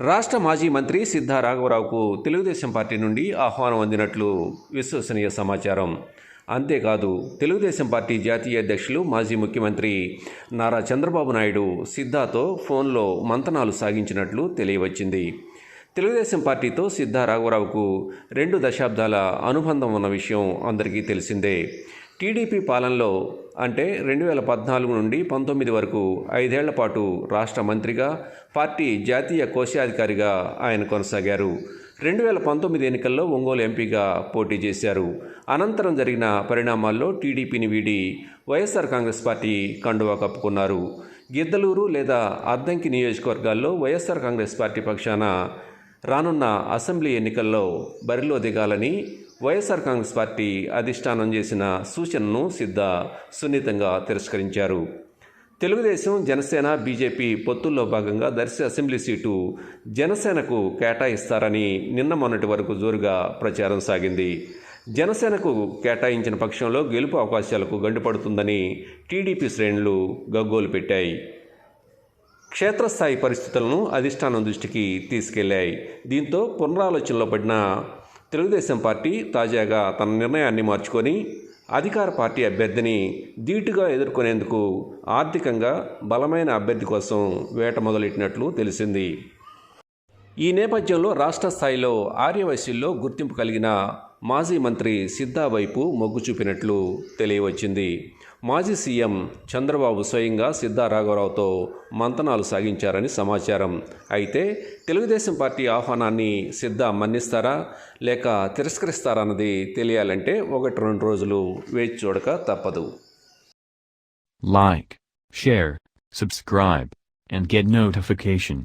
రాష్ట్ర మాజీ మంత్రి సిద్ధా రాఘవరావుకు తెలుగుదేశం పార్టీ నుండి ఆహ్వానం అందినట్లు విశ్వసనీయ సమాచారం. అంతేకాదు తెలుగుదేశం పార్టీ జాతీయ అధ్యక్షులు మాజీ ముఖ్యమంత్రి నారా చంద్రబాబు నాయుడు సిద్ధాతో ఫోన్లో మంతనాలు సాగించినట్లు తెలియవచ్చింది. తెలుగుదేశం పార్టీతో సిద్ధా రాఘవరావుకు రెండు దశాబ్దాల అనుబంధం ఉన్న విషయం అందరికీ తెలిసిందే. టీడీపీ పాలనలో అంటే రెండు వేల పద్నాలుగు నుండి పంతొమ్మిది వరకు ఐదేళ్ళ పాటు రాష్ట్ర మంత్రిగా పార్టీ జాతీయ కోశాధికారిగా ఆయన కొనసాగారు. రెండు వేల పంతొమ్మిది ఎన్నికల్లో ఒంగోలు ఎంపీగా పోటీ చేశారు. అనంతరం జరిగిన పరిణామాల్లో టీడీపీని వీడి వైఎస్ఆర్ కాంగ్రెస్ పార్టీ కండువా కప్పుకున్నారు. గిద్దలూరు లేదా అద్దంకి నియోజకవర్గాల్లో వైఎస్ఆర్ కాంగ్రెస్ పార్టీ పక్షాన రానున్న అసెంబ్లీ ఎన్నికల్లో బరిలో దిగాలని వైఎస్ఆర్ కాంగ్రెస్ పార్టీ అధిష్టానం చేసిన సూచనను సిద్ధ సున్నితంగా తిరస్కరించారు. తెలుగుదేశం జనసేన బీజేపీ పొత్తుల్లో భాగంగా దర్శి అసెంబ్లీ సీటు జనసేనకు కేటాయిస్తారని నిన్న మొన్నటి వరకు జోరుగా ప్రచారం సాగింది. జనసేనకు కేటాయించిన పక్షంలో గెలుపు అవకాశాలకు గండిపడుతుందని టీడీపీ శ్రేణులు గగ్గోలు పెట్టాయి. క్షేత్రస్థాయి పరిస్థితులను అధిష్టానం దృష్టికి తీసుకెళ్ళాయి. దీంతో పునరాలోచనలో పడిన తెలుగుదేశం పార్టీ తాజాగా తన నిర్ణయాన్ని మార్చుకొని అధికార పార్టీ అభ్యర్థిని ధీటుగా ఎదుర్కొనేందుకు ఆర్థికంగా బలమైన అభ్యర్థి కోసం వేట మొదలెట్టినట్లు తెలిసింది. ఈ నేపథ్యంలో రాష్ట్ర స్థాయిలో ఆర్యవైశ్యుల్లో గుర్తింపు కలిగిన మాజీ మంత్రి సిద్ధా వైపు మొగ్గు చూపినట్లు తెలియవచ్చింది. మాజీ సీఎం చంద్రబాబు స్వయంగా సిద్ధా రాఘవరావుతో మంతనాలు సాగించారని సమాచారం. అయితే తెలుగుదేశం పార్టీ ఆహ్వానాన్ని సిద్ధా మన్నిస్తారా? లేక తిరస్కరిస్తారా అన్నది తెలియాలంటే ఒకటి రెండు రోజులు వేచి చూడక తప్పదు. Like share subscribe and get notification